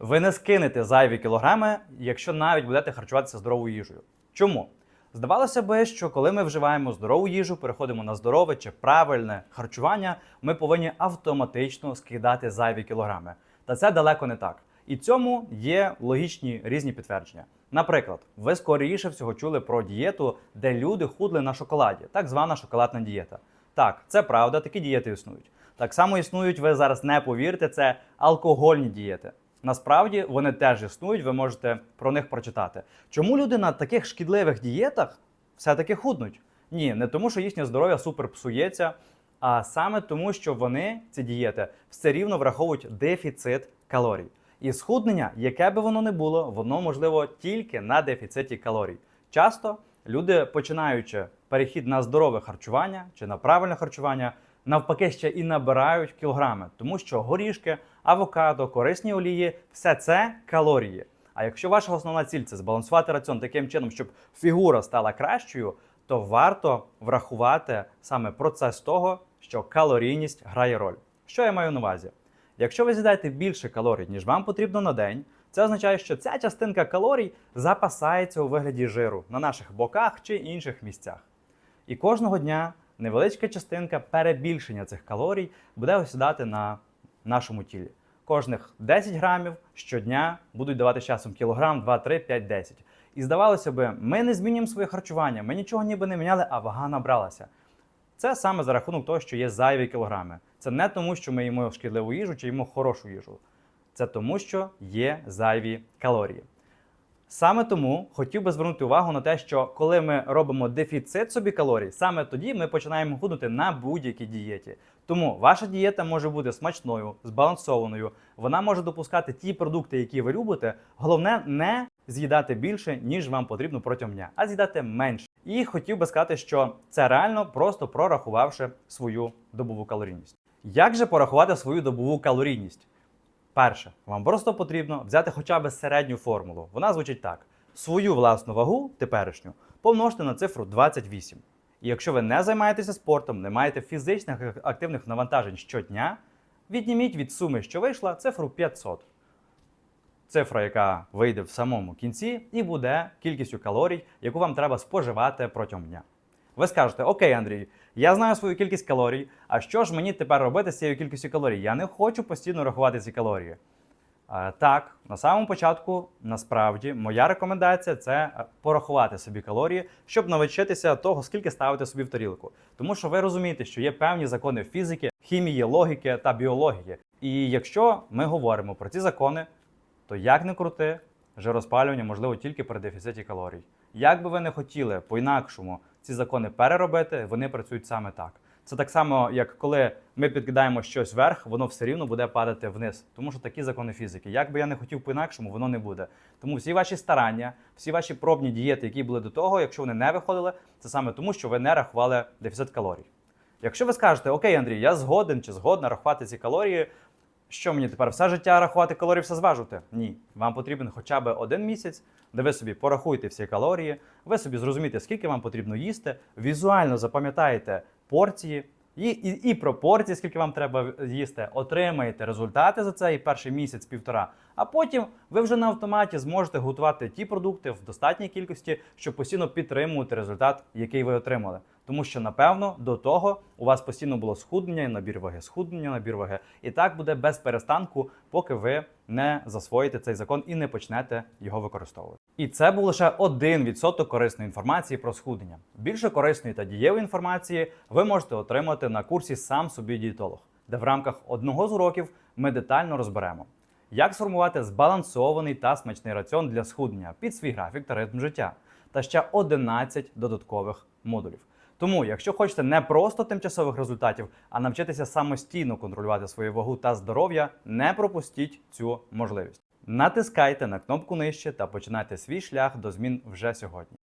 Ви не скинете зайві кілограми, якщо навіть будете харчуватися здоровою їжею. Чому? Здавалося би, що коли ми вживаємо здорову їжу, переходимо на здорове чи правильне харчування, ми повинні автоматично скидати зайві кілограми. Та це далеко не так. І цьому є логічні різні підтвердження. Наприклад, ви скоріше всього чули про дієту, де люди худли на шоколаді, так звана шоколадна дієта. Так, це правда, такі дієти існують. Так само існують, ви зараз не повірите, це алкогольні дієти. Насправді вони теж існують, ви можете про них прочитати. Чому люди на таких шкідливих дієтах все-таки худнуть? Ні, не тому, що їхнє здоров'я супер псується, а саме тому, що вони, ці дієти, все рівно враховують дефіцит калорій. І схуднення, яке би воно не було, воно можливо тільки на дефіциті калорій. Часто люди, починаючи перехід на здорове харчування чи на правильне харчування, навпаки ще і набирають кілограми, тому що горішки, авокадо, корисні олії все це калорії. А якщо ваша основна ціль це збалансувати раціон таким чином, щоб фігура стала кращою, то варто врахувати саме процес того, що калорійність грає роль. Що я маю на увазі? Якщо ви з'їдаєте більше калорій, ніж вам потрібно на день, це означає, що ця частинка калорій запасається у вигляді жиру на наших боках чи інших місцях. І кожного дня невеличка частинка перебільшення цих калорій буде осідати на нашому тілі. Кожних 10 грамів щодня будуть давати часом кілограм, 2, 3, 5, 10. І здавалося би, ми не змінюємо своє харчування, ми нічого ніби не міняли, а вага набралася. Це саме за рахунок того, що є зайві кілограми. Це не тому, що ми їмо шкідливу їжу чи їмо хорошу їжу. Це тому, що є зайві калорії. Саме тому хотів би звернути увагу на те, що коли ми робимо дефіцит собі калорій, саме тоді ми починаємо худнути на будь-якій дієті. Тому ваша дієта може бути смачною, збалансованою. Вона може допускати ті продукти, які ви любите. Головне не з'їдати більше, ніж вам потрібно протягом дня, а з'їдати менше. І хотів би сказати, що це реально просто прорахувавши свою добову калорійність. Як же порахувати свою добову калорійність? Перше, вам просто потрібно взяти хоча б середню формулу. Вона звучить так: свою власну вагу теперішню помножте на цифру 28. І якщо ви не займаєтеся спортом, не маєте фізичних активних навантажень щодня, відніміть від суми, що вийшла, цифру 500. Цифра, яка вийде в самому кінці, і буде кількістю калорій, яку вам треба споживати протягом дня. Ви скажете, окей, Андрій, я знаю свою кількість калорій, а що ж мені тепер робити з цією кількістю калорій? Я не хочу постійно рахувати ці калорії. Так, на самому початку, насправді, моя рекомендація це е, порахувати собі калорії, щоб навчитися того, скільки ставити собі в тарілку. Тому що ви розумієте, що є певні закони фізики, хімії, логіки та біології. І якщо ми говоримо про ці закони, то як не крути, жироспалювання можливо тільки при дефіциті калорій. Як би ви не хотіли по-інакшому ці закони переробити, вони працюють саме так. Це так само, як коли ми підкидаємо щось вверх, воно все рівно буде падати вниз, тому що такі закони фізики. Як би я не хотів по-інакшому, воно не буде. Тому всі ваші старання, всі ваші пробні дієти, які були до того, якщо вони не виходили, це саме тому, що ви не рахували дефіцит калорій. Якщо ви скажете, окей, Андрій, я згоден чи згодна рахувати ці калорії, що мені тепер все життя рахувати калорії, все зважувати? Ні. Вам потрібен хоча б один місяць, де ви собі порахуєте всі калорії, ви собі зрозумієте, скільки вам потрібно їсти, візуально запам'ятаєте порції і, і, і пропорції, скільки вам треба їсти, отримаєте результати за цей перший місяць-півтора. А потім ви вже на автоматі зможете готувати ті продукти в достатній кількості, щоб постійно підтримувати результат, який ви отримали. Тому що, напевно, до того у вас постійно було схуднення, набір ваги, схуднення, набір ваги. І так буде без перестанку, поки ви не засвоїте цей закон і не почнете його використовувати. І це був лише 1% корисної інформації про схуднення. Більше корисної та дієвої інформації ви можете отримати на курсі сам собі дієтолог, де в рамках одного з уроків ми детально розберемо, як сформувати збалансований та смачний раціон для схуднення під свій графік та ритм життя, та ще 11 додаткових модулів. Тому, якщо хочете не просто тимчасових результатів, а навчитися самостійно контролювати свою вагу та здоров'я, не пропустіть цю можливість. Натискайте на кнопку нижче та починайте свій шлях до змін вже сьогодні.